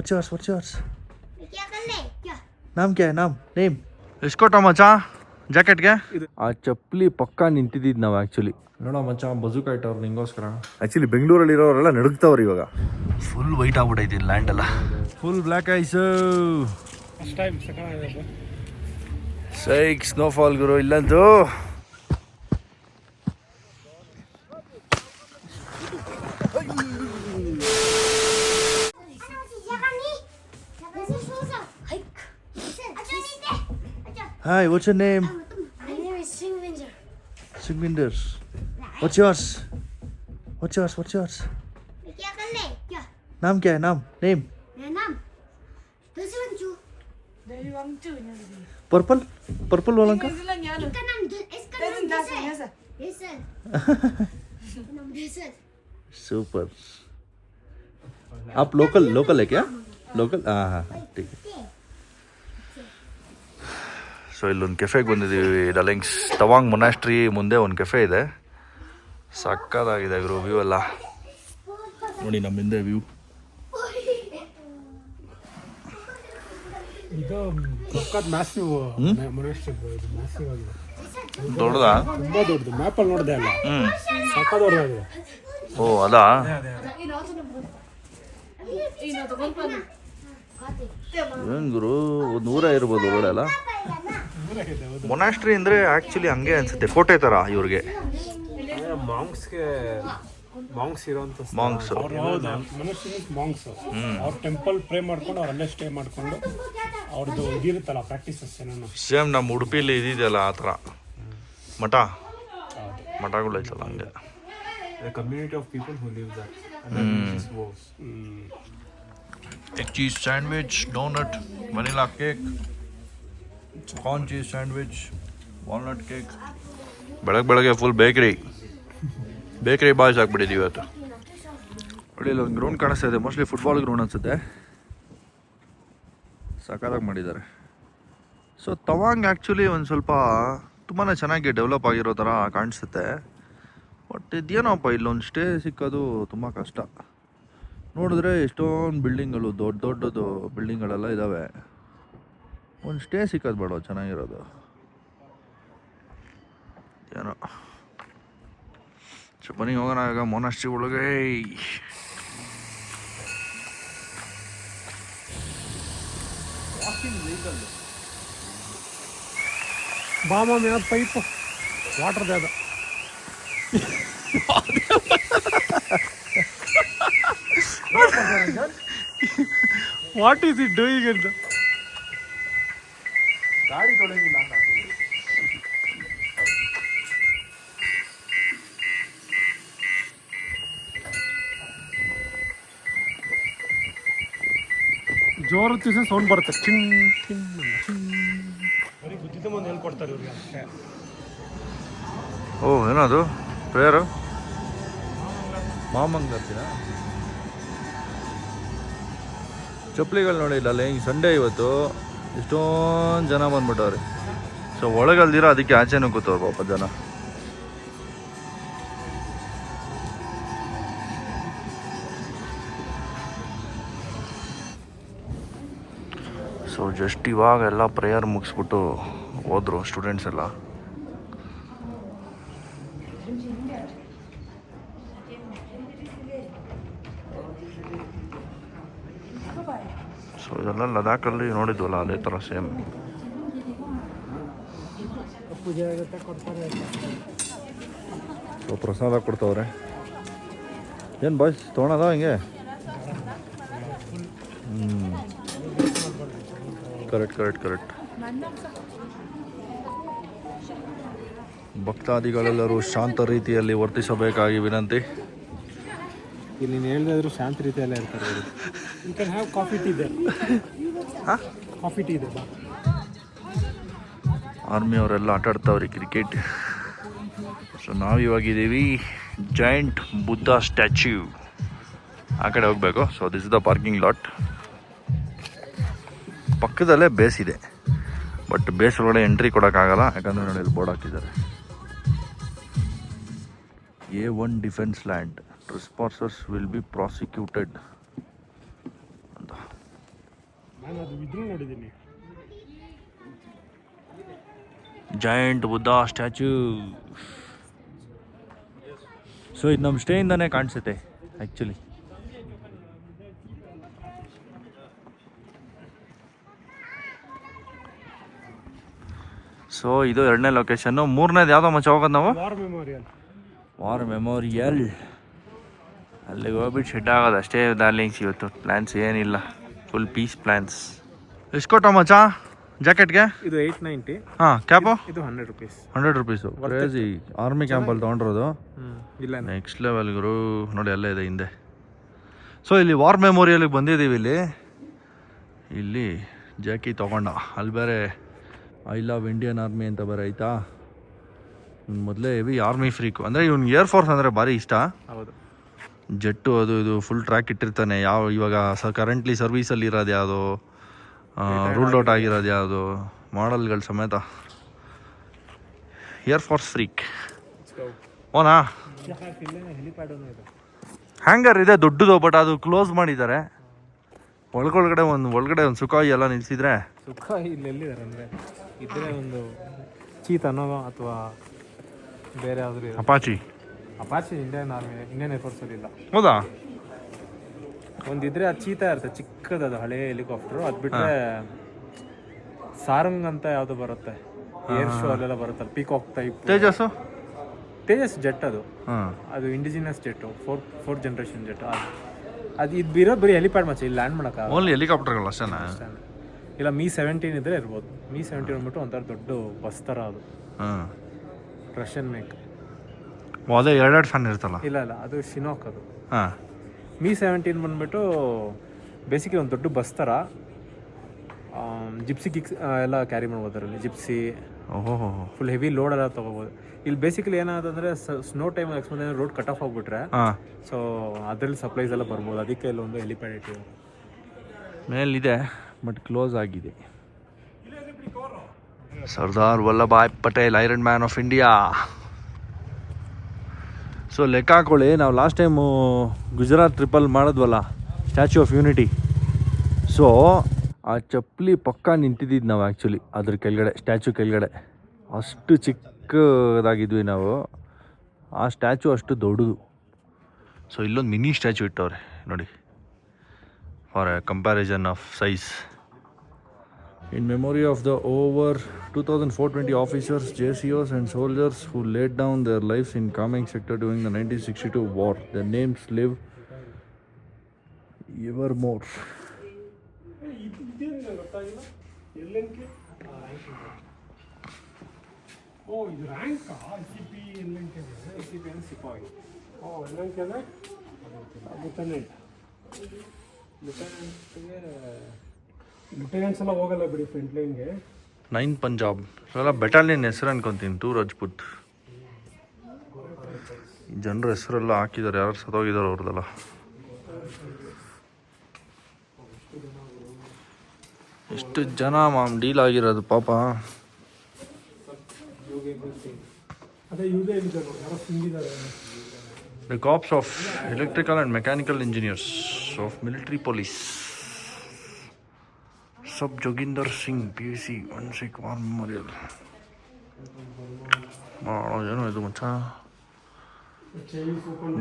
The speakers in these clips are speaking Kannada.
What's yours? What's yours? ನಮ್ಗೆ ನಮ್ ನೇಮ್ ಎಷ್ಟ್ಕೊಟ್ಟ ಮಚ್ಚ ಜಾಕೆಟ್ಗೆ ಆ ಚಪ್ಪಲಿ ಪಕ್ಕ ನಿಂತಿದ್ದಿದ್ ನಾವು ಆಕ್ಚುಲಿ ನೋಡ ಮಚ್ಚಾ ಬಜುಕ್ ಆಯ್ತವ್ರು ನಿಂಗೋಸ್ಕರ. ಆಕ್ಚುಲಿ ಬೆಂಗಳೂರಲ್ಲಿ ಇರೋರೆಲ್ಲ ನಡುಗ್ತಾವ್ರು ಇವಾಗ. ಫುಲ್ ವೈಟ್ ಆಗ್ಬಿಟ್ಟೈತಿ ಲ್ಯಾಂಡ್ ಎಲ್ಲ. ಫುಲ್ ಬ್ಲ್ಯಾಕ್ ಐಸ್ ಸೈಕ್ ಸ್ನೋಫಾಲ್ ಗುರು ಇಲ್ಲಂತೂ. Hi, what's your name? My name is Singvinder. Singvinder. What's yours? What's yours? What's yours? नाम क्या है नाम नेम नाम दशवंचु दशवंचु पर्पल पर्पल वाला का इसका नाम इसका नाम देसर देसर नाम देसर सुपर आप लोकल लोकल है क्या लोकल हाँ हाँ ठीक है ಸೊ ಇಲ್ಲೊಂದು ಕೆಫೆಗೆ ಬಂದಿದ್ದೀವಿ ಡಲಿಂಗ್ಸ್ ತವಾಂಗ್ ಮೊನಾಸ್ಟ್ರಿ ಮುಂದೆ ಒಂದು ಕೆಫೆ ಇದೆ. ಸಕ್ಕದಾಗಿದೆ ಇವರು ವ್ಯೂ ಎಲ್ಲ. ನೋಡಿ ನಮ್ಮ ಹಿಂದೆ ವ್ಯೂ ದೊಡ್ಡದಾ? ತುಂಬಾ ದೊಡ್ಡದು. ಮ್ಯಾಪಲ್ಲಿ ನೋಡಿದೆ ಅಲ್ಲ. ಓ ಅದಾ? ಏನು ಗುರು ಒಂದು ನೂರ ಇರ್ಬೋದು ಒಳ್ಳೆ ಅಲ್ಲ ಮೊನಾಸ್ಟ್ರಿ ಅಂದರೆ ಆ್ಯಕ್ಚುಲಿ ಹಂಗೆ ಅನ್ಸುತ್ತೆ ಕೋಟೆ ಥರ ಇವ್ರಿಗೆ. ಮಾಂಗ್ಸ್ಗೆ ಮಾಂಗ್ಸ್ ಇರೋಂಥ ಮಾಂಗ್ಸ್ ಮಾಂಗ್ಸ್ ಅವ್ರ ಟೆಂಪಲ್ ಪ್ರೇ ಮಾಡ್ಕೊಂಡು ಅವ್ರ ಅಲ್ಲೇ ಸ್ಟೇ ಮಾಡ್ಕೊಂಡು ಅವ್ರದ್ದು ಇದಿರುತ್ತಲ್ಲ ಪ್ರಾಕ್ಟೀಸಸ್ ಏನೇನು. ಸೇಮ್ ನಮ್ಮ ಉಡುಪಿಲಿ ಇದಿದೆಯಲ್ಲ ಆ ಥರ ಮಠ? ಮಠಗಳು ಐತಲ್ಲ ಹಂಗೆ. Community of people people who live there. And Hmm. then this cheese sandwich donut vanilla cake corn cheese sandwich walnut cake ಬೆಳಗ್ಗೆ ಬೆಳಗ್ಗೆ ಫುಲ್ ಬೇಕ್ರಿ ಬೇಕ್ರಿ ಬಾಯ್ಸ್ ಹಾಕ್ಬಿಟ್ಟಿದ್ದೀವಿ ಇವತ್ತು. ನೋಡಿ ಒಂದು ಗ್ರೌಂಡ್ ಕಾಣಿಸ್ತಾ ಇದೆ. ಮೋಸ್ಟ್ಲಿ ಫುಟ್ಬಾಲ್ ಗ್ರೌಂಡ್ ಅನಿಸುತ್ತೆ. ಸಕಾಲಾಗಿ ಮಾಡಿದ್ದಾರೆ. ಸೊ ತವಾಂಗ್ ಆ್ಯಕ್ಚುಲಿ ಒಂದು ಸ್ವಲ್ಪ ತುಂಬಾ ಚೆನ್ನಾಗಿ ಡೆವಲಪ್ ಆಗಿರೋ ಥರ ಕಾಣಿಸುತ್ತೆ. ಬಟ್ ಇದೇನೋಪ್ಪ ಇಲ್ಲೊಂದು ಸ್ಟೇ ಸಿಕ್ಕೋದು ತುಂಬ ಕಷ್ಟ. ನೋಡಿದ್ರೆ ಎಷ್ಟೊಂದು ಬಿಲ್ಡಿಂಗ್ಗಳು ದೊಡ್ಡ ದೊಡ್ಡದು ಬಿಲ್ಡಿಂಗ್ಗಳೆಲ್ಲ ಇದ್ದಾವೆ ಒಂದು ಸ್ಟೇ ಸಿಕ್ಕೋದು ಬೇಡ ಚೆನ್ನಾಗಿರೋದು ಏನೋ ಸೊ ಬನ್ನಿ ಹೋಗೋಣ ಈಗ ಮೊನಾಸ್ಟ್ರಿ ಒಳಗೆ ಬಾಮ ಮ್ಯಾದ ಪೈಪ್ ವಾಟರ್ದೇ ಅದು ವಾಟ್ ಈಸ್ ಇಟ್ ಡೂಯಿಂಗ್ ಅಂತ ಜೋರು ತಿಸ ಸೌಂಡ್ ಬರುತ್ತೆ. ಚಿನ್ ಚಿನ್ ಚಿನ್. ಬರೀ ಬುದ್ಧಿದ ಮುಂದೆ ಹೇಳ್ಕೊಡ್ತಾರೆ ಇವ್ರಿಗೆ. ಅಷ್ಟೇ ಓ ಏನದು? ಪ್ರೇಯರು? ಮಾಮಂಗರ್ತಿನ ಚಪ್ಪಲಿಗಳು ನೋಡಿ ಇಲ್ಲ ಹಿಂಗೆ ಸಂಡೇ ಇವತ್ತು ಎಷ್ಟೊಂದು ಜನ ಬಂದ್ಬಿಟ್ಟವ್ರಿ. ಸೊ ಒಳಗಲ್ದಿರೋ ಅದಕ್ಕೆ ಆಚೆನೂ ಕೂತವ್ರು ಪಾಪ ಜನ. ಸೊ ಜಸ್ಟ್ ಇವಾಗ ಎಲ್ಲ ಪ್ರೇಯರ್ ಮುಗಿಸ್ಬಿಟ್ಟು ಹೋದ್ರು ಸ್ಟೂಡೆಂಟ್ಸ್ ಎಲ್ಲ. ಸೊ ಲಡಾಖಲ್ಲಿ ನೋಡಿದ್ವಲ್ಲ ಅದೇ ಥರ ಸೇಮ್ ಸೊ ಪ್ರಸಾದ ಕೊಡ್ತಾವ್ರೆ. ಏನು ಬಾಯ್ಸ್ ತೊಗೊಳದ ಹಿಂಗೆ? ಹ್ಞೂ ಕರೆಕ್ಟ್ ಕರೆಕ್ಟ್ ಕರೆಕ್ಟ್ ಭಕ್ತಾದಿಗಳೆಲ್ಲರೂ ಶಾಂತ ರೀತಿಯಲ್ಲಿ ವರ್ತಿಸಬೇಕಾಗಿ ವಿನಂತಿ. ಇಲ್ಲಿ ನೀನು ಹೇಳಿದ್ರು ಶಾಂತ ರೀತಿಯಲ್ಲೇ ಇರ್ತಾರೆ you can have coffee tea ಇದೆ ಕಾಫಿ ಟೀ ಇದೆ ಆರ್ಮಿಯವರೆಲ್ಲ ಆಟ ಆಡ್ತಾವ್ರಿ ಕ್ರಿಕೆಟ್ ಸೊ ನಾವು ಜಾಯಿಂಟ್ ಜೈಂಟ್ ಬುದ್ಧ ಸ್ಟ್ಯಾಚ್ಯೂ ಆ ಕಡೆ ಹೋಗಬೇಕು. So this is the parking lot ಪಕ್ಕದಲ್ಲೇ ಬೇಸ್ ಇದೆ. ಬಟ್ ಬೇಸ್ ಒಳಗಡೆ ಎಂಟ್ರಿ ಕೊಡೋಕ್ಕಾಗಲ್ಲ. ಯಾಕಂದರೆ ನೋಡಿ ಇಲ್ಲಿ ಬೋರ್ಡ್ ಹಾಕಿದ್ದಾರೆ. A one defence land responses will be prosecuted ಅಂತ ನಾನು ಅದು ಇದ್ರೂ ನೋಡಿದ್ದೀನಿ. ಜಾಯಿಂಟ್ ಬುದ್ಧ ಸ್ಟ್ಯಾಚ್ಯೂ ಸೊ ಇದು ನಮ್ಮ ಸ್ಟೇಯಿಂದನೇ ಕಾಣಿಸುತ್ತೆ ಆ್ಯಕ್ಚುಲಿ ಸೊ ಇದು ಎರಡನೇ ಲೊಕೇಶನ್ನು ಮೂರನೇದು ಯಾವುದೋ ಮಚ್ಚ ಹೋಗೋದು ನಾವು? ವಾರ್ ಮೆಮೋರಿಯಲ್ ವಾರ್ ಮೆಮೋರಿಯಲ್ ಅಲ್ಲಿಗೆ ಹೋಗ್ಬಿಟ್ಟು ಶೆಡ್ ಆಗೋದು ಅಷ್ಟೇ ಡಾರ್ಲಿಂಗ್ಸ್ ಇವತ್ತು ಪ್ಲ್ಯಾನ್ಸ್ ಏನಿಲ್ಲ. ಫುಲ್ ಪೀಸ್ ಪ್ಲ್ಯಾನ್ಸ್ ಎಷ್ಟು ಕೊಟ್ಟ ಮಚ್ಚ? ಜಾಕೆಟ್ಗೆ? ಇದು ಏಯ್ಟ್ ನೈಂಟಿ ಹಾಂ ಕ್ಯಾಪು? ಇದು hundred rupees hundred rupees crazy army ಕ್ಯಾಂಪಲ್ಲಿ ತೊಗೊಂಡಿರೋದು. ಇಲ್ಲ ನೆಕ್ಸ್ಟ್ ಲೆವೆಲ್ ಗುರು. ನೋಡಿ ಅಲ್ಲೇ ಇದೆ ಹಿಂದೆ. ಸೊ ಇಲ್ಲಿ ವಾರ್ ಮೆಮೋರಿಯಲ್ಗೆ ಬಂದಿದ್ದೀವಿ ಇಲ್ಲಿ. ಇಲ್ಲಿ ಜಾಕಿ ತೊಗೊಂಡ. ಅಲ್ಲಿ ಬೇರೆ ಐ ಲವ್ ಇಂಡಿಯನ್ ಆರ್ಮಿ ಅಂತ ಬೇರೆ ಆಯ್ತಾ ಮೊದಲೇ ಹೆವಿ ಆರ್ಮಿ ಫ್ರೀಕು ಅಂದರೆ ಇವ್ನಿಗೆ ಏರ್ ಫೋರ್ಸ್ ಅಂದರೆ ಭಾರಿ ಇಷ್ಟ. ಹೌದು. ಜೆಟ್ಟು ಅದು ಇದು ಫುಲ್ ಟ್ರ್ಯಾಕ್ ಇಟ್ಟಿರ್ತಾನೆ. ಯಾವ ಇವಾಗ ಸ ಕರೆಂಟ್ಲಿ ಸರ್ವೀಸಲ್ಲಿ ಇರೋದು ಯಾವುದು ರೂಲ್ಡ್ ಔಟ್ ಆಗಿರೋದು. ಯಾವುದು ಮಾಡಲ್ಗಳು ಸಮೇತ. ಏರ್ ಫೋರ್ಸ್ ಫ್ರೀಕ್ ಓನಾ ಹ್ಯಾಂಗರ್ ಇದೆ. ದೊಡ್ಡದು ಬಟ್ ಅದು ಕ್ಲೋಸ್ ಮಾಡಿದ್ದಾರೆ. ಒಳಗೊಳಗಡೆ ಒಂದು ಒಳಗಡೆ ಒಂದು ಸುಖಾಯಿ ಎಲ್ಲ ನಿಲ್ಸಿದ್ರೆ. ಸುಖಾಯಿ ಇಲ್ಲಿ ಎಲ್ಲಿದ್ದಾರೆ ಅಂದರೆ ಇದ್ರೆ ಒಂದು ಚೀತನೋ ಅಥವಾ ಬೇರೆ ಯಾವ್ದು Apache Apache Indian army Indian ಇಲ್ಲ. ಹೌದಾ? ಒಂದಿದ್ರೆ ಅದು ಚೀತಾ ಇರುತ್ತೆ ಚಿಕ್ಕದದು ಹಳೆ ಹೆಲಿಕಾಪ್ಟರ್. ಅದು ಬಿಟ್ರೆ ಸಾರಂಗ್ ಅಂತ ಯಾವ್ದು ಬರುತ್ತೆ. ಏರ್ ಶೋ ಅಲ್ಲೆಲ್ಲ ಬರುತ್ತೆ peacock type Tejas Tejas jet ಅದು. ಅದು indigenous jet four fourth generation jet ಅದು ಇದು ಬಿರೋ ಬರೀ ಹೆಲಿಪ್ಯಾಡ್ ಮಚ್ಚ ಇಲ್ಲಿ ಲ್ಯಾಂಡ್ ಮಾಡೋಕೆ ಓನ್ಲಿ ಹೆಲಿಕಾಪ್ಟರ್ಗಳು ಅಷ್ಟೇನಾ? ಇಲ್ಲ ಮೀ ಸೆವೆಂಟೀನ್ ಇದ್ರೆ ಇರ್ಬೋದು. ಮೀ ಸೆವೆಂಟೀನ್ ಅಂದ್ಬಿಟ್ಟು ಒಂಥರ ದೊಡ್ಡ ಬಸ್ ಥರ ಅದು. ರಷ್ಯನ್ ಮೇಕ್ ಅದೇ ಎರಡೆರಡು ಫ್ಯಾನ್ ಇರ್ತಲ್ಲ ಇಲ್ಲ ಇಲ್ಲ ಅದು ಶಿನೋಕ್ ಅದು. ಹಾಂ. ಮೀ ಸೆವೆಂಟೀನ್ ಬಂದ್ಬಿಟ್ಟು ಬೇಸಿಕಲಿ ಒಂದು ದೊಡ್ಡ ಬಸ್ ಥರ ಜಿಪ್ಸಿ ಗಿಕ್ಸ್ ಎಲ್ಲ ಕ್ಯಾರಿ ಮಾಡ್ಬೋದು ಅದರಲ್ಲಿ ಜಿಪ್ಸಿ ಓಹೋ ಫುಲ್ ಹೆವಿ ಲೋಡ್ ಎಲ್ಲ ತೊಗೋಬೋದು. ಇಲ್ಲಿ basically ಏನಾದಂದ್ರೆ snow time expose road cut off ಆಗಿಬಿಟ್ರೆ ಸೊ ಅದರಲ್ಲಿ ಸಪ್ಲೈಸ್ ಎಲ್ಲ ಬರ್ಬೋದು. ಅದಕ್ಕೆ ಇಲ್ಲೊಂದು ಹೆಲಿಪ್ಯಾಡ್ ಇಟ್ಟಿದ್ದಾರೆ ಮೇಲಿದೆ ಬಟ್ ಕ್ಲೋಸ್ ಆಗಿದೆ. Sardar Vallabhbhai Patel iron man of India so ಲೆಕ್ಕ ಹಾಕೊಳ್ಳಿ. ನಾವು ಲಾಸ್ಟ್ ಟೈಮು ಗುಜರಾತ್ ಟ್ರಿಪಲ್ ಮಾಡಿದ್ವಲ್ಲ ಸ್ಟ್ಯಾಚ್ಯೂ ಆಫ್ ಯೂನಿಟಿ ಸೊ ಆ ಚಪ್ಪಲಿ ಪಕ್ಕ ನಿಂತಿದ್ದಿದ್ದು ನಾವು ಆ್ಯಕ್ಚುಲಿ ಅದ್ರ ಕೆಳಗಡೆ ಸ್ಟ್ಯಾಚು ಕೆಳಗಡೆ. ಅಷ್ಟು ಚಿಕ್ಕದಾಗಿದ್ವಿ ನಾವು. ಆ ಸ್ಟ್ಯಾಚು ಅಷ್ಟು ದೊಡ್ಡದು. ಸೊ ಇಲ್ಲೊಂದು ಮಿನಿ ಸ್ಟ್ಯಾಚು ಇಟ್ಟವ್ರೆ, ನೋಡಿ. For a comparison of size. In memory of the over 2,420 officers, JCOs, and soldiers who laid down their lives in Kameng sector during the 1962 war, their names live evermore. ಓ ಇದು rank C P L N K C P N ಸಿಪಾಯಿ ಓ ಎಲ್ ಎನ್ ಕೆ ಅಂದರೆ ಲಿeutenant ಲಿeutenantಗೆ ಎಲ್ಲ ಹೋಗಲ್ಲ ಬಿಡಿ ಫ್ರಂಟ್ ಲೈನ್ಗೆ ನೈನ್ ಪಂಜಾಬ್ ಎಲ್ಲ ಬೆಟಾಲಿಯನ್ ಹೆಸರು ಅನ್ಕೊಂತೀನಿ ಟೂ ರಾಜ್ಪುತ್ ಜನರ ಹೆಸರೆಲ್ಲ ಹಾಕಿದ್ದಾರೆ ಯಾರು ಸತ್ತೋಗಿದ್ದಾರೆ ಅವ್ರದ್ದೆಲ್ಲ. ಎಷ್ಟು ಜನ ಮಾಮ್ ಡೀಲ್ ಆಗಿರೋದು ಪಾಪ. ಅದೇ corps of electrical and mechanical engineers of military and Mechanical Engineers of Military Police. Sub Joginder Singh, PUC, one six war memorial ಏನೋ ಇದು ಮಚ್ಚ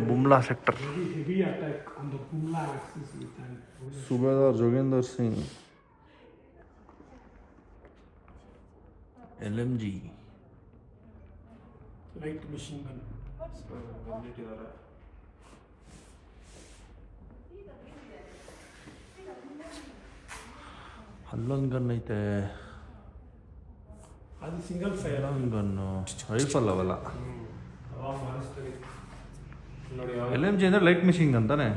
Bumla sector heavy attack on the Bumla axis with Subedar Joginder Singh L M G light machine gun ಅಲ್ಲೊಂದು ಗನ್ ಐತೆ ಅದು ಸಿಂಗಲ್ ಫೈರ್ ಒಂದು ಗನ್ನು ರೈಫಲ್ ಅವೆಲ್ಲ. ನೋಡಿ ಎಲ್ ಎಂ ಜಿ ಅಂದರೆ ಲೈಟ್ ಮಿಷಿಂಗ್ ಅಂತಾನೆ?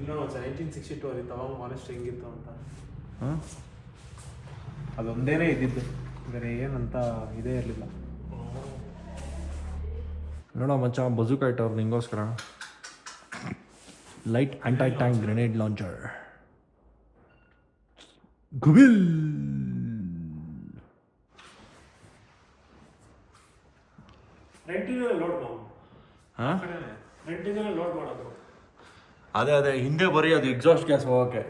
ಇಲ್ಲ ನೈನ್ಟೀನ್ ಸಿಕ್ಸ್ಟಿ ಟೂ ಅಲ್ಲಿ ತವಾಗ ಮಾನೆಸ್ಟ್ ಹೆಂಗಿತ್ತು ಅಂತ. ಹಾಂ? ಅದೊಂದೇನೇ ಇದ್ದಿದ್ದು. ಬೇರೆ ಏನಂತ ಇದೇ ಇರಲಿಲ್ಲ. ನೋಡೋ ಮಚ್ಚ ಬಜೂಕ ಇಟ್ಟವ್ರು ನಿಂಗೋಸ್ಕರ. Light anti tank grenade launcher ಗುಬಿಲ್ ರೆಂಟಿನಲ್ಲಿ ಲೋಡ್ ಮಾಡು. ಹಾ? ರೆಡ್ ಲೋಡ್ ಮಾಡೋದು. ಅದೇ ಅದೇ ಹಿಂದೆ ಬರೀ ಅದು ಎಕ್ಸಾಸ್ಟ್ ಗ್ಯಾಸ್ ಹೋಗೋಕ್ಕೆ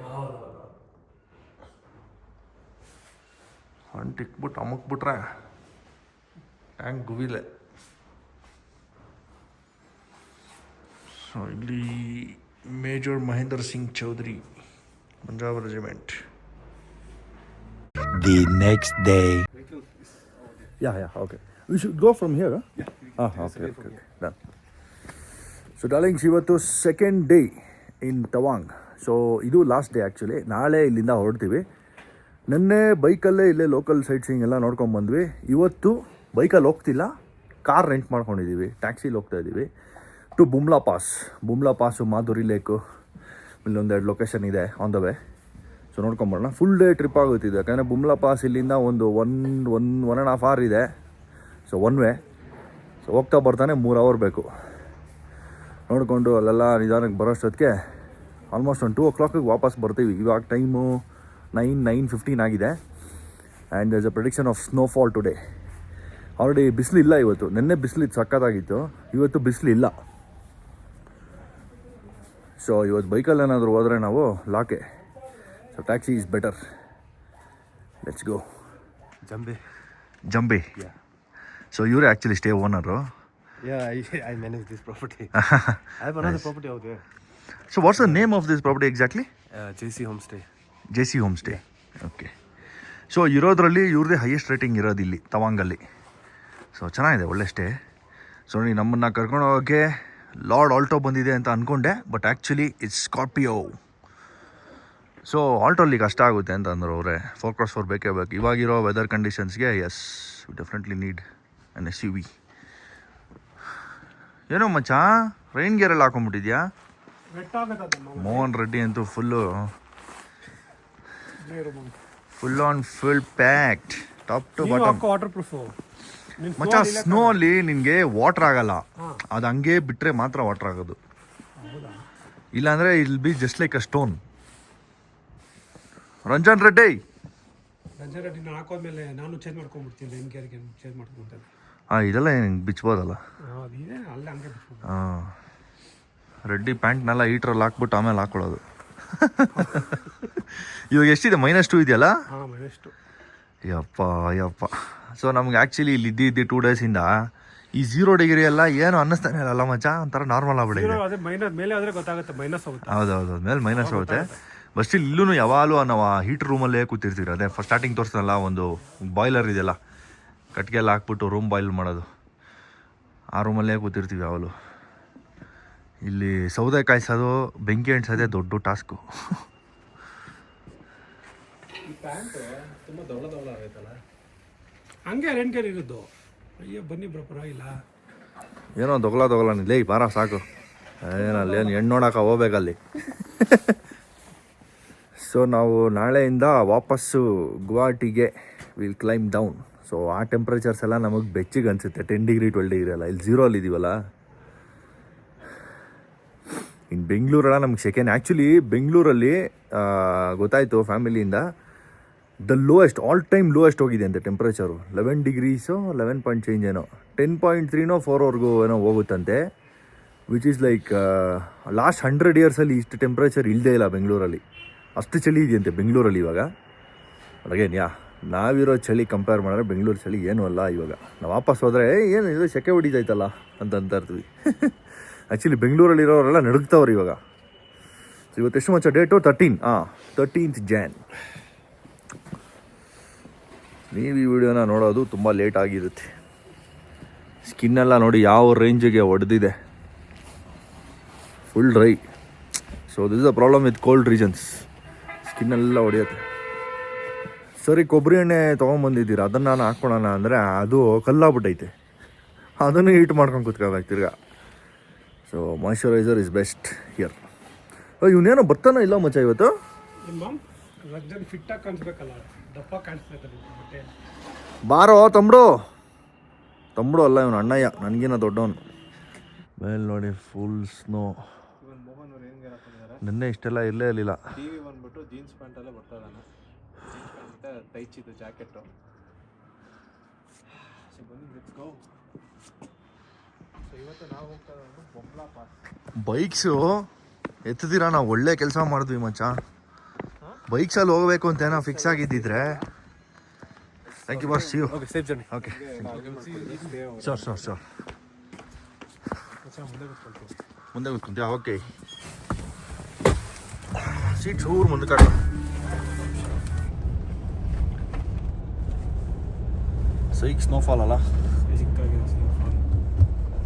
ಅಂಟಿಕ್ಬಿಟ್ಟು ಅಮಕ್ಬಿಟ್ರೆ ಹ್ಯಾಂಗೆ ಗುವಿಲೆ? ಸೊ ಇಲ್ಲಿ major Mahendra Singh Chaudhary Punjab regiment The next day. Yeah, yeah, okay. We should go from here, huh? Yeah. Ah, okay, okay, okay. Done. So darlings ಇವತ್ತು second day in Tawang so ಇದು ಲಾಸ್ಟ್ ಡೇ ಆ್ಯಕ್ಚುಲಿ ನಾಳೆ ಇಲ್ಲಿಂದ ಹೊರಡ್ತೀವಿ ನಿನ್ನೆ ಬೈಕಲ್ಲೇ ಇಲ್ಲೇ ಲೋಕಲ್ ಸೈಟ್ ಸೀಯಿಂಗ್ ಎಲ್ಲ ನೋಡ್ಕೊಂಡು ಬಂದ್ವಿ ಇವತ್ತು ಬೈಕಲ್ಲಿ ಹೋಗ್ತಿಲ್ಲ ಕಾರ್ ರೆಂಟ್ ಮಾಡ್ಕೊಂಡಿದ್ದೀವಿ ಟ್ಯಾಕ್ಸಿಲಿ ಹೋಗ್ತಾ ಇದ್ದೀವಿ to Bumla pass Bumla pass Madhuri lake ಇಲ್ಲೊಂದೆರಡು location ಇದೆ ಆನ್ ದ ವೇ ಸೊ ನೋಡ್ಕೊಂಬರೋಣ. ಫುಲ್ ಡೇ ಟ್ರಿಪ್ ಆಗುತ್ತಿದೆ ಯಾಕಂದರೆ ಬುಮ್ಲಾ ಪಾಸ್ ಇಲ್ಲಿಂದ ಒಂದು one one one and half hour ಇದೆ. ಸೊ ಒನ್ ವೇ ಸೊ ಹೋಗ್ತಾ ಬರ್ತಾನೆ ಮೂರು ಅವರ್ ಬೇಕು. ನೋಡಿಕೊಂಡು ಅಲ್ಲೆಲ್ಲ ನಿಧಾನಕ್ಕೆ ಬರೋಷ್ಟೊತ್ತಿಗೆ ಆಲ್ಮೋಸ್ಟ್ ಒಂದು ಟೂ ಓ ಕ್ಲಾಕಿಗೆ ವಾಪಸ್ ಬರ್ತೀವಿ. ಇವಾಗ ಟೈಮು ನೈನ್ ನೈನ್ ಫಿಫ್ಟೀನ್ ಆಗಿದೆ. And there's a prediction of snowfall today already ಬಿಸಿಲಿಲ್ಲ ಇವತ್ತು. ನಿನ್ನೆ ಬಿಸಿಲಿದ್ದು ಸಕ್ಕತ್ತಾಗಿತ್ತು ಇವತ್ತು ಬಿಸಿಲಿಲ್ಲ ಸೊ ಇವತ್ತು ಬೈಕಲ್ಲಿ ಏನಾದರೂ ಹೋದರೆ ನಾವು ಲಾಕೆ so taxi is better let's go Jambe. Jambe so ಇವರೇ actually stay owner Yeah, I, I manage this property. I have another property out there. So what's the name of this property exactly Uh, JC Homestay. J C home stay okay so ಇರೋದ್ರಲ್ಲಿ ಇವ್ರದೇ ಹೈಯೆಸ್ಟ್ ರೇಟಿಂಗ್ ಇರೋದು ಇಲ್ಲಿ ತವಾಂಗಲ್ಲಿ. ಸೊ ಚೆನ್ನಾಗಿದೆ ಒಳ್ಳೆ ಸ್ಟೇ ಸೊ ನೋಡಿ ನಮ್ಮನ್ನು ಕರ್ಕೊಂಡು ಹೋಗೋಕ್ಕೆ ಲಾರ್ಡ್ ಆಲ್ಟೋ ಬಂದಿದೆ ಅಂತ ಅಂದ್ಕೊಂಡೆ but actually it's Scorpio so ಆಲ್ಟೋಲ್ಲಿ ಕಷ್ಟ ಆಗುತ್ತೆ ಅಂತ ಅಂದರು ಅವರೇ. ಫೋರ್ ಕ್ರಾಸ್ ಫೋರ್ ಬೇಕೇ ಬೇಕು. ಇವಾಗಿರೋ ವೆದರ್ ಕಂಡೀಷನ್ಸ್ಗೆ S definitely need an S U V ಏನೋ ಮಚ್ಚ ರೈನ್ ಗೇರಲ್ಲಿ ಹಾಕೊಂಡ್ಬಿಟ್ಟಿದ್ಯಾ? ಮೋಹನ್ ರೆಡ್ಡಿ ಅಂತೂ full full on full packed top to bottom waterproof ಮಚ್ಚ ಸ್ನೋ ಅಲ್ಲಿ ನಿನಗೆ ವಾಟರ್ ಆಗಲ್ಲ. ಅದು ಹಂಗೆ ಬಿಟ್ಟರೆ ಮಾತ್ರ ವಾಟರ್ ಆಗೋದು. ಇಲ್ಲಾಂದ್ರೆ I'll be just like a stone Ranjan Reddy. Ranjan Reddy ನಾನು ಹಾಕೋದ್ಮೇಲೆ ನಾನು ಚೇಂಜ್ ಮಾಡ್ಕೊಂಡ್ಬಿಡ್ತೀನಿ ಕೆ ಗೇರ್ಗೆ ಚೇಂಜ್ ಮಾಡ್ಕೊಂತೇನೆ ಹಾಂ ಇದೆಲ್ಲ ಏನು ಬಿಚ್ಬೋದಲ್ಲ? ಹೌದು ಇದೆ ಅಲ್ಲೇ ಹಂಗೆ ಬಿಟ್ಬಿಟ್ಟು ಹಾಂ ರೆಡ್ಡಿ ಪ್ಯಾಂಟ್ನೆಲ್ಲ ಹೀಟ್ರಲ್ಲಿ ಹಾಕ್ಬಿಟ್ಟು ಆಮೇಲೆ ಹಾಕೊಳ್ಳೋದು. ಇವಾಗ ಎಷ್ಟಿದೆ? ಮೈನಸ್ ಟು ಇದೆಯಲ್ಲ? ಹಾಂ ಮನೆಷ್ಟು ಯಪ್ಪ ಯಪ್ಪ. ಸೊ ನಮ್ಗೆ ಆ್ಯಕ್ಚುಲಿ ಇಲ್ಲಿ ಇದ್ದಿದ್ದು ಟೂ ಡೇಸಿಂದ ಈ ಝೀರೋ ಡಿಗ್ರಿ ಎಲ್ಲ ಏನು ಅನ್ನಿಸ್ತಾನೆ ಅಲ್ಲ ಮಚ್ಚ? ಒಂಥರ ನಾರ್ಮಲ್ ಆಗ್ಬಿಟ್ಟಿದೆ. ಅದೇ ಮೈನಸ್ ಮೇಲೆ ಆದರೆ ಗೊತ್ತಾಗುತ್ತೆ ಮೈನಸ್ ಆಗುತ್ತೆ ಹೌದೌದು ಮೇಲೆ ಮೈನಸ್ ಆಗುತ್ತೆ ಬಟ್ ಸ್ಟಿಲ್ ಇಲ್ಲೂ ಯಾವಾಗಲೂ ನಾವು ಆ ಹೀಟ್ ರೂಮಲ್ಲೇ ಕೂತಿರ್ತೀವಿ ಅದೇ ಫಸ್ಟ್ ಸ್ಟಾರ್ಟಿಂಗ್ ತೋರಿಸ್ದಲ್ಲ ಒಂದು ಬಾಯ್ಲರ್ ಇದೆಯಲ್ಲ ಕಟ್ಟಿಗೆ ಎಲ್ಲ ಹಾಕ್ಬಿಟ್ಟು ರೂಮ್ ಬಾಯ್ಲ್ ಮಾಡೋದು. ಆ ರೂಮಲ್ಲೇ ಕೂತಿರ್ತೀವಿ ಯಾವಾಗಲೂ. ಇಲ್ಲಿ ಸೌದೆ ಕಾಯಿಸೋದು ಬೆಂಕಿ ಅಂಟಿಸೋದೇ ದೊಡ್ಡ ಟಾಸ್ಕು ಹಂಗೆ ಇರೋದು. ಅಯ್ಯೋ ಬನ್ನಿ ಬ್ರೋ ಪರವಾಗಿಲ್ಲ. ಏನೋ ದೊಗಲ ದೊಗಲ ಲೇ ಬಾರ ಸಾಕು. ಏನಲ್ಲ ಏನು ಹೆಣ್ಣು ನೋಡಕ್ಕೆ ಹೋಗ್ಬೇಕಲ್ಲಿ. ಸೊ ನಾವು ನಾಳೆಯಿಂದ ವಾಪಸ್ಸು ಗುವಾಹಟಿಗೆ ವಿಲ್ ಕ್ಲೈಮ್ ಡೌನ್ ಸೊ ಆ ಟೆಂಪ್ರೇಚರ್ಸ್ ಎಲ್ಲ ನಮಗೆ ಬೆಚ್ಚಿಗೆ ಅನಿಸುತ್ತೆ. ಟೆನ್ ಡಿಗ್ರಿ ಟ್ವೆಲ್ ಡಿಗ್ರಿ ಅಲ್ಲ. ಇಲ್ಲಿ ಝೀರೋ ಅಲ್ಲಿ ಇದೀವಲ್ಲ? ಇನ್ನು ಬೆಂಗಳೂರಲ್ಲ ನಮ್ಗೆ ಸೆಕೆಂಡ್ ಆ್ಯಕ್ಚುಲಿ ಬೆಂಗಳೂರಲ್ಲಿ ಗೊತ್ತಾಯಿತು ಫ್ಯಾಮಿಲಿಯಿಂದ the lowest all time lowest ಹೋಗಿದೆ ಅಂತೆ temperature eleven degrees eleven point change ಏನೋ. ಟೆನ್ ಪಾಯಿಂಟ್ ತ್ರೀನೋ ಫೋರ್ವರೆಗೂ ಏನೋ ಹೋಗುತ್ತಂತೆ. Which is like last hundred ಇಯರ್ಸಲ್ಲಿ ಇಷ್ಟು ಟೆಂಪ್ರೇಚರ್ ಇಲ್ಲದೇ ಇಲ್ಲ ಬೆಂಗಳೂರಲ್ಲಿ. ಅಷ್ಟು ಚಳಿ ಇದೆಯಂತೆ ಬೆಂಗಳೂರಲ್ಲಿ ಇವಾಗ. ಅಗೇನ್, ಯಾ, ನಾವಿರೋ ಚಳಿ ಕಂಪೇರ್ ಮಾಡಿದ್ರೆ ಬೆಂಗಳೂರು ಚಳಿ ಏನೂ ಅಲ್ಲ ಇವಾಗ. ನಾವು ವಾಪಸ್ ಹೋದರೆ ಏನು ಇದು ಸೆಕೆ ಹೊಡಿತೈತಲ್ಲ? ಅಂತ ಅಂತ ಇರ್ತೀವಿ ಆ್ಯಕ್ಚುಲಿ ಬೆಂಗಳೂರಲ್ಲಿರೋರೆಲ್ಲ ನಡುಗ್ತಾವ್ರು ಇವಾಗ. ಸೊ ಇವತ್ತು ಎಷ್ಟು ಮಚ್ಚ? ಡೇಟು ತರ್ಟೀನ್ ಹಾಂ ತರ್ಟೀನ್ತ್ ಜ್ಯಾನ್ ನೀವು ಈ ವಿಡಿಯೋನ ನೋಡೋದು ತುಂಬ ಲೇಟ್ ಆಗಿರುತ್ತೆ. ಸ್ಕಿನ್ನೆಲ್ಲ ನೋಡಿ ಯಾವ ರೇಂಜಿಗೆ ಒಡೆದಿದೆ. Full dry so this is a problem with cold regions ಸ್ಕಿನ್ನೆಲ್ಲ ಹೊಡೆಯುತ್ತೆ. ಸರಿ ಕೊಬ್ಬರಿ ಎಣ್ಣೆ ತೊಗೊಂಬಂದಿದ್ದೀರ? ಅದನ್ನು ನಾನು ಹಾಕ್ಕೊಳೋಣ ಅಂದರೆ ಅದು ಕಲ್ಲಾಗ್ಬಿಟ್ಟೈತೆ. ಅದನ್ನು ಹೀಟ್ ಮಾಡ್ಕೊಂಡು ಕುತ್ಕೋಬೇಕು ತಿರ್ಗಾ. So moisturiser is best here ಇವನೇನೋ ಬರ್ತಾನೆ ಇಲ್ಲ ಮಚ್ಚ ಇವತ್ತು? ಬಾರೋ ತಮ್ಡು ತಮ್ಡು ಅಲ್ಲ ಇವನು ಅಣ್ಣಯ್ಯ ನನಗಿನ ದೊಡ್ಡವನು. ಮೇಲೆ ನೋಡಿ ಫುಲ್ ಸ್ನೋ ಇವನ್ ಮೋಹನ್ ಅವ್ರು ಏನು ಹಾಕೊಂಡಿದ್ದಾರೆ ನಿನ್ನೆ ಇಷ್ಟೆಲ್ಲ ಇರಲೇ ಇರಲಿಲ್ಲ. ಟಿವಿ ಬಂದ್ಬಿಟ್ಟು ಜೀನ್ಸ್ ಪ್ಯಾಂಟಲ್ಲೇ ಬರ್ತಾ ಇದ್ದಾನೆ. ಜೀನ್ಸ್ ಪ್ಯಾಂಟ್ ಮತ್ತೆ ಟೈಚ್ ಇದು ಜಾಕೆಟ್. ಸೊ ಬನ್ನಿ ಲೆಟ್ಸ್ ಗೋ ಸೊ ಇವತ್ತು ನಾವು ಹೋಗ್ತಾ ಇರೋದು ಬೊಂಬ್ಲಾ ಪಾಸ್ ಬೈಕ್ಸು? ಎತ್ತಿದ್ದೀರಾ? ನಾವು ಒಳ್ಳೆ ಕೆಲಸ ಮಾಡಿದ್ವಿ ಮಚ್ಚ. ಬೈಕ್ಸಲ್ಲಿ ಹೋಗಬೇಕು ಅಂತ ಏನೋ fix ಆಗಿದ್ದಿದ್ರೆ. Thank you boss see you okay safe journey okay sir sure sure ಮುಂದೆ ಕೂತ್ಕೊಂತೀಯಾ? ಓಕೆ ಸೀಟ್ ಚೂರು ಮುಂದೆ ಕಟ್ಟ ಸೈಕ್ ಸ್ನೋಫಾಲ್ ಅಲ್ಲ? ಚಿಕ್ಕಾಗಿದೆ ಸ್ನೋಫಾಲ್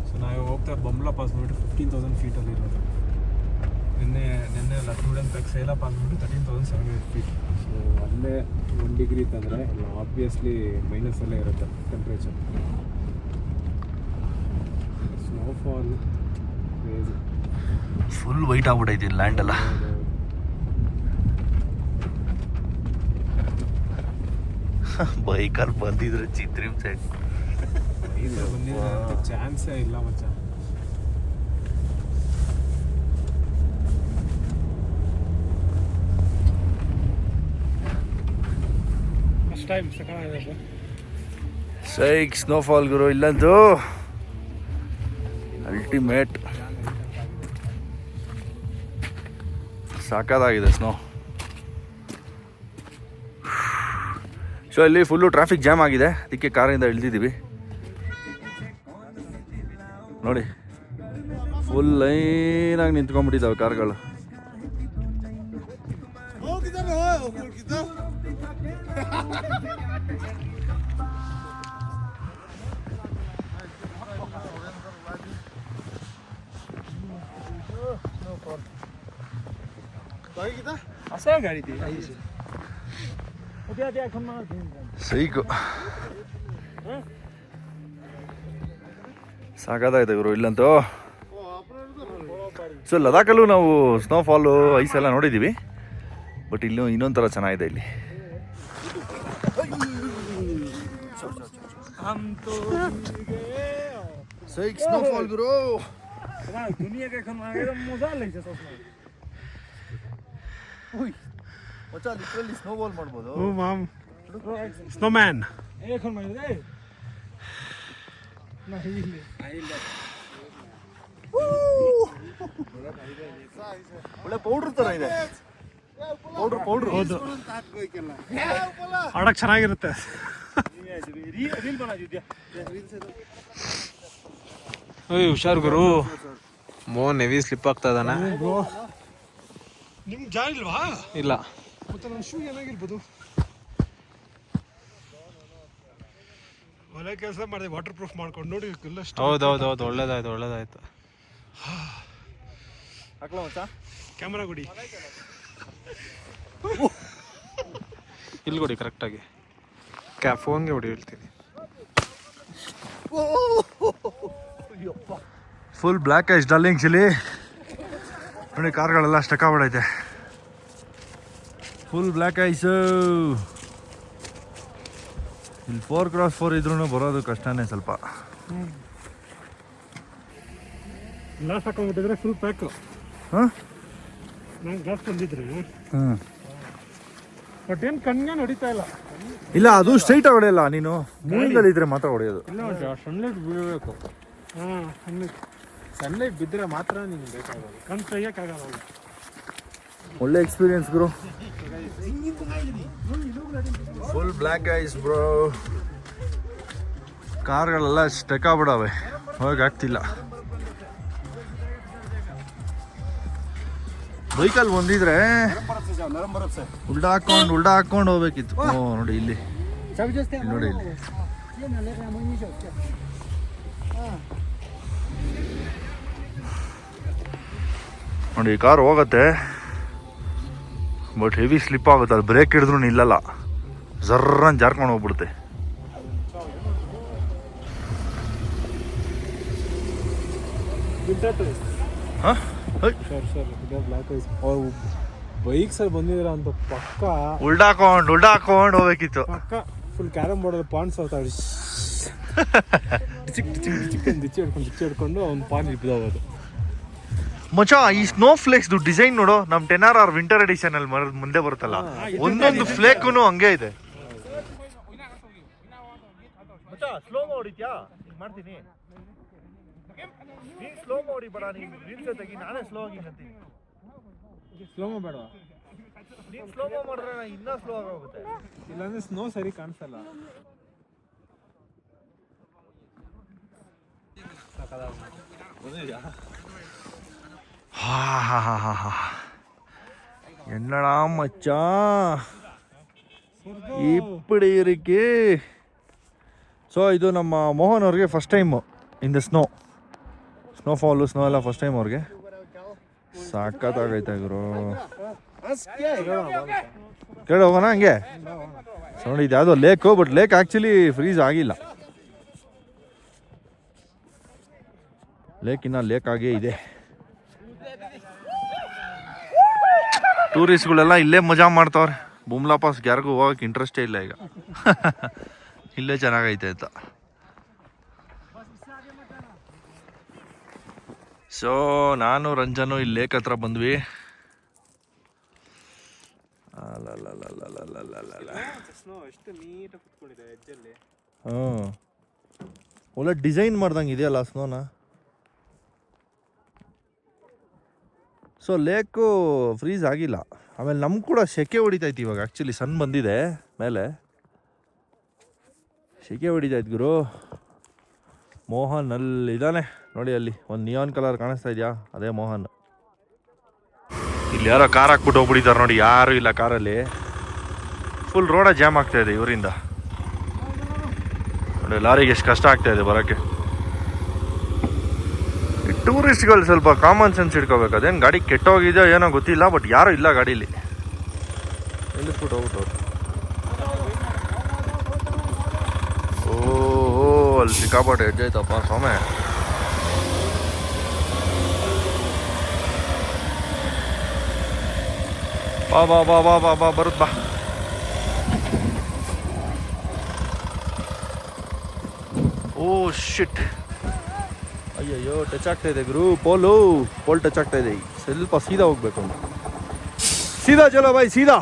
ಸೊ ನಾವು ಹೋಗ್ತಾ ಬೊಮ್ಲಾ ಪಾಸ್ ಮಾಡಿಬಿಟ್ಟು ಫಿಫ್ಟೀನ್ ತೌಸಂಡ್ ಫೀಟಲ್ಲಿ ಇರೋದು. ನಿನ್ನೆ ನಿನ್ನೆ ಅಲ್ಲ ಸ್ಟೂಡೆಂಟ್ ಬ್ಯಾಕ್ ಸೇಲ ಪಾಸ್ ಬಿಟ್ಟು thirteen thousand seven hundred feet so ಅಲ್ಲೇ ಒನ್ ಡಿಗ್ರಿ ತಂದರೆ ಆಬ್ವಿಯಸ್ಲಿ ಮೈನಸಲ್ಲೇ ಇರುತ್ತೆ ಟೆಂಪ್ರೇಚರ್ ಸ್ನೋಫಾಲ್ ಫುಲ್ ವೈಟ್ ಆಗ್ಬಿಟ್ಟೈತಿ ಲ್ಯಾಂಡ್ ಎಲ್ಲ. ಬೈಕಲ್ಲಿ ಬಂದಿದ್ರೆ ಚಿತ್ರಿಮ್ ಸೈಡ್ ಚಾನ್ಸೇ ಇಲ್ಲ ಮಚ್ಚ. ಸೈಕ್ ಸ್ನೋಫಾಲ್ ಗುರು ಇಲ್ಲಂತೂ ಅಲ್ಟಿಮೇಟ್ ಸಾಕಾಗಿದೆ ಸ್ನೋ ಸೊ ಅಲ್ಲಿ ಫುಲ್ಲು ಟ್ರಾಫಿಕ್ ಜಾಮ್ ಆಗಿದೆ. ಅದಕ್ಕೆ ಕಾರಿಂದ ಇಳಿದಿದ್ದೀವಿ. ನೋಡಿ. ಫುಲ್ ಲೈನಾಗಿ ನಿಂತ್ಕೊಂಡ್ಬಿಟ್ಟಿದ್ದಾವೆ ಕಾರ್ಗಳು ಸೈಕು ಸಾಕಾದಾಗಿದೆ ಇವರು ಇಲ್ಲಂತೂ. ಸೊ ಲದಾಖಲ್ಲೂ ನಾವು ಸ್ನೋಫಾಲು ಐಸ್ ಎಲ್ಲ ನೋಡಿದ್ದೀವಿ. ಬಟ್ ಇಲ್ಲೂ ಇನ್ನೊಂಥರ ಚೆನ್ನಾಗಿದೆ ಇಲ್ಲಿ. ಸ್ನೋಫಾಲ್ ಗುರು. ಮಚ್ಚ ಲಿಟ್ರಲಿ ಸ್ನೋಬಾಲ್ ಮಾಡ್ಬೋದು. ಓ ಮಾಮ್. ಸ್ನೋಮ್ಯಾನ್ ಏ ಖನ್ ಮಾಡಿದ್ರೆ ಇಲ್ಲಿ. ಒಳ್ಳೆ ಪೌಡ್ರ್ ತರ ಇದೆ. ಪೌಡ್ರ್ ಪೌಡ್ರ್ ಹೌದು. ಆಡಕ್ ಚೆನ್ನಾಗಿರುತ್ತೆ. ಓಯ್ ಹುಷಾರ್ ಗುರು. ಮೋ ಹೆವಿ ಸ್ಲಿಪ್ ಆಗ್ತಾ ಇದಾನೆ ನಿಮ್ ಜಾಗ ಇಲ್ವಾ ಇಲ್ಲ. ಮತ್ತೆ ನನ್ನ ಶೂ ಏನಾಗಿರ್ಬೋದು? ಒಳ್ಳೆ ಕೆಲಸ ಮಾಡಿದೆ ವಾಟರ್ ಪ್ರೂಫ್ ಮಾಡ್ಕೊಂಡು. ನೋಡಿ ಎಲ್ಲ ಹೌದೌದು ಹೌದು ಒಳ್ಳೇದಾಯ್ತು ಒಳ್ಳೇದಾಯ್ತು. ಹಾಕ್ಲಾ ಮಚ್ಚ ಕ್ಯಾಮ್ರಾ ಕೊಡಿ. ಇಲ್ಲಿ ಕೊಡಿ ಕರೆಕ್ಟಾಗಿ ಕ್ಯಾ ಫೋನ್ಗೆ ಹೊಡಿ ಹೇಳ್ತೀನಿ. ಫುಲ್ ಬ್ಲ್ಯಾಕ್ ಐಸ್ ಡಾರ್ಲಿಂಗ್ ಇಲ್ಲಿ. ನೋಡಿ ಕಾರ್ಗಳೆಲ್ಲ ಸ್ಟಕ್ ಆಗ್ಬಿಡೈತೆ. ಫುಲ್ ಬ್ಲ್ಯಾಕ್ ಐಸು ಇಲ್ಲಿ ಫೋರ್ ಕ್ರಾಸ್ ಫೋರ್ ಇದ್ರೂ ಬರೋದು ಕಷ್ಟನೇ ಸ್ವಲ್ಪ. ಗ್ಲಾಸ್ ಹಾಕೊಂಡ್ಬಿಟ್ಟಿದ್ರೆ ಫುಲ್ ಪ್ಯಾಕ್ ಹಾಂ? ನಾನು ಗ್ಲಾಸ್ ಬಂದಿದ್ರಿ. ಹಾಂ. ಬಟ್ ಏನು ಕಣ್ಗೆ ನಡೀತಾ ಇಲ್ಲ. ಇಲ್ಲ ಅದು ಸ್ಟ್ರೈಟ್ ಹೊಡೆಯಲ್ಲ ನೀನು. ಮೂಲದಲ್ಲಿ ಇದ್ರೆ ಮಾತ್ರ ಹೊಡೆಯೋದು. ಇಲ್ಲ ಸನ್ಲೈಟ್ ಬೀಳಬೇಕು. ಹಾಂ ಸನ್ಲೈಟ್ ಸನ್ಲೈಟ್ ಬಿದ್ದರೆ ಮಾತ್ರ ನಿಮ್ಗೆ ಬೇಕಾಗೋದು. ಕಣ್ ತೆಗಿಯೋಕ್ಕಾಗಲ್ಲ ಒಳ್ಳೆ ಎಕ್ಸ್ಪೀರಿಯನ್ಸ್ ಗುರು. ಫುಲ್ ಬ್ಲ್ಯಾಕ್ ಐಸ್ ಬ್ರೋ ಕಾರ್ಗಳೆಲ್ಲ ಸ್ಟೆಕ್ ಆಗ್ಬಿಡವೆ. ಹೋಗಿ ಆಗ್ತಿಲ್ಲ. ಬೈಕಲ್ಲಿ ಬಂದಿದ್ರೆ ಉಲ್ಟಾ ಹಾಕೊಂಡು ಉಲ್ಟಾ ಹಾಕೊಂಡು ಹೋಗ್ಬೇಕಿತ್ತು ನೋಡಿ ಇಲ್ಲಿ. ನೋಡಿ ಇಲ್ಲಿ. ನೋಡಿ ಕಾರ್ ಹೋಗತ್ತೆ. ಬಟ್ ಹೆವಿ ಸ್ಲಿಪ್ ಆಗುತ್ತೆ. ಅದು ಬ್ರೇಕ್ ಹಿಡಿದ್ರು ನಿಲ್ಲಲ್ಲ. ಜರ್ರನ್ ಜಾರ್ಕೊಂಡು ಹೋಗ್ಬಿಡುತ್ತೆ. ಹಾಂ? ಸರ್ ಬಂದಿದ್ದೀರ ಅಂತ ಪಕ್ಕ ಉಲ್ಡಾಕೊಂಡು ಉಲ್ಡಾಕೊಂಡು ಹೋಗ್ಬೇಕಿತ್ತು. ಪಕ್ಕ ಫುಲ್ ಕ್ಯಾರಮ್ ಬೋರ್ಡ್ ಪಾಂಡ್ಸ್ ಹೋಗ್ತಾವೆ ಚಿಕ್ಕ ಚಿಕ್ಕ ಚಿಕ್ಕ ದಿಚ್ಚಿ ಹಿಡ್ಕೊಂಡು ದಿಚ್ಚಿ ಹಿಡ್ಕೊಂಡು ಅವ್ನು ಪಾಯಿಂಟ್ ಬಿದ್ದೋಗೋದು ಮಚ ಈ ಸ್ನೋ ಫ್ಲೇಕ್ಸ್ ಡಿಸೈನ್ ನೋಡು ನಮ್ ten R R winter edition ಅಲ್ಲಿ ಮುಂದೆ ಬರುತ್ತಲ್ಲ. ಒಂದೊಂದು ಫ್ಲೇಕ್ ಹಂಗೆ ಇದೆ. ಇಲ್ಲಾಂದ್ರೆ ಸ್ನೋ ಸರಿ ಕಾಣಿಸಲ್ಲ. ಹಾ ಹಾ ಹಾ ಹಾ ಹಾ என்னடா மச்சான் இப்படி இருக்கு ಸೊ ಇದು ನಮ್ಮ ಮೋಹನ್ ಅವ್ರಿಗೆ first time in the snow snowfall snow ಎಲ್ಲ ಫಸ್ಟ್ ಟೈಮ್ ಅವ್ರಿಗೆ ಸಾಕತ್ತಾಗೈತೆ ಗುರು ಕೇಳಿ ಹೋಗೋಣ ಹಂಗೆ ಸೊ ನೋಡಿ ಇದು ಯಾವುದೋ lake but lake actually freeze ಆಗಿಲ್ಲ ಲೇಕ್ ಇನ್ನ ಲೇಕ್ ಆಗೇ ಇದೆ ಟೂರಿಸ್ಟ್ಗಳೆಲ್ಲ ಇಲ್ಲೇ ಮಜಾ ಮಾಡ್ತಾವ್ರೆ. ಬುಮ್ಲಾ ಪಾಸ್ ಯಾರಿಗೂ ಹೋಗಕ್ಕೆ ಇಂಟ್ರೆಸ್ಟೇ ಇಲ್ಲ ಈಗ. ಇಲ್ಲೇ ಚೆನ್ನಾಗೈತೆ ಅಂತ. ಸೊ ನಾನು, ರಂಜನು ಇಲ್ಲಿ ಲೇಕ್ ಹತ್ರ ಬಂದ್ವಿ. ಹ್ಞೂ ಒಳ್ಳೆ ಡಿಸೈನ್ ಮಾಡ್ದಂಗೆ ಇದೆಯಲ್ಲ ಸ್ನೋನಾ ಸೊ ಲೇಕು ಫ್ರೀಸ್ ಆಗಿಲ್ಲ. ಆಮೇಲೆ ನಮ್ಗೆ ಕೂಡ ಸೆಕೆ ಹೊಡಿತೈತಿ ಇವಾಗ ಆ್ಯಕ್ಚುಲಿ ಸನ್ ಬಂದಿದೆ ಮೇಲೆ. ಸೆಕೆ ಹೊಡಿತೈತೆ ಗುರು. ಮೋಹನ್ ಅಲ್ಲಿ ಇದ್ದಾನೆ ನೋಡಿ ಅಲ್ಲಿ ಒಂದು ನಿಯಾನ್ ಕಲರ್ ಕಾಣಿಸ್ತಾ ಇದೆಯಾ? ಅದೇ ಮೋಹನ್. ಇಲ್ಲಿ ಯಾರೋ ಕಾರ್ ಹಾಕ್ಬಿಟ್ಟು ಹೋಗ್ಬಿಟ್ಟಿದ್ದಾರೆ ನೋಡಿ, ಯಾರು ಇಲ್ಲ ಕಾರಲ್ಲಿ ಫುಲ್ ರೋಡ ಜಾಮ್ ಆಗ್ತಾ ಇದೆ ಇವರಿಂದ. ನೋಡಿ ಲಾರಿಗೆ ಎಷ್ಟು ಕಷ್ಟ ಆಗ್ತಾ ಇದೆ ಬರೋಕ್ಕೆ. ಟೂರಿಸ್ಟ್ಗಳು ಸ್ವಲ್ಪ ಕಾಮನ್ ಸೆನ್ಸ್ ಇಟ್ಕೋಬೇಕು ಅದೇನು ಗಾಡಿ ಕೆಟ್ಟೋಗಿದೆಯೋ ಏನೋ ಗೊತ್ತಿಲ್ಲ ಬಟ್ ಯಾರೂ ಇಲ್ಲ ಗಾಡೀಲಿ. ನಿಲ್ಲಿಸ್ಬಿಟ್ಟು ಹೋಗ್ಬಿಟ್ಟು ಓ ಅಲ್ಲಿ ಸಿಕ್ಕಾಪಟ್ಟೆ ಹೆಜ್ಜಾಯ್ತಪ್ಪ ಸ್ವಾಮಿ. ಬಾ ಬಾ ಬಾ ಬಾ ಬಾ ಬಾ ಬರುತ್ತ ಬಾ. ಓ ಶಿಟ್ ಅಯ್ಯಯ್ಯೋ ಟಚ್ ಆಗ್ತಾ ಇದೆ ಗುರು. ಪೋಲು. ಪೋಲ್ ಟಚ್ ಆಗ್ತಾ ಇದೆ. ಸ್ವಲ್ಪ ಸೀದಾ ಹೋಗ್ಬೇಕು ಅಂತ. ಸೀದಾ ಚಲೋ ಬಾಯ್, ಸೀದಾ.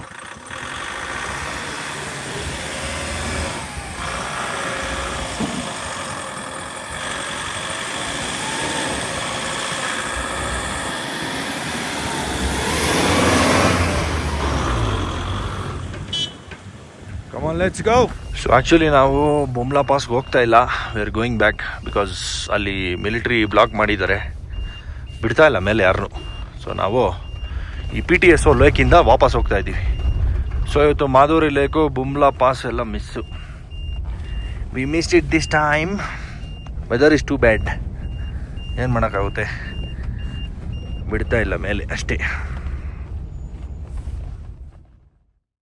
Come on let's go so actually ನಾವು ಬೊಮ್ಲಾ ಪಾಸ್ಗೆ ಹೋಗ್ತಾ ಇಲ್ಲ. We are going back because ಅಲ್ಲಿ ಮಿಲಿಟ್ರಿ ಬ್ಲಾಕ್ ಮಾಡಿದ್ದಾರೆ. ಬಿಡ್ತಾ ಇಲ್ಲ ಮೇಲೆ ಯಾರನ್ನು ಸೊ ನಾವು ಈ ಪಿ ಟಿ ಎಸ್ ಒ ಲೇಕಿಂದ ವಾಪಸ್ ಹೋಗ್ತಾ ಇದ್ದೀವಿ. ಸೊ ಇವತ್ತು ಮಾಧುರಿ ಲೇಕು ಬುಮ್ಲಾ ಪಾಸ್ ಎಲ್ಲ miss we miss it this time weather is too bad ಏನು ಮಾಡೋಕ್ಕಾಗುತ್ತೆ? ಬಿಡ್ತಾ ಇಲ್ಲ ಮೇಲೆ, ಅಷ್ಟೇ.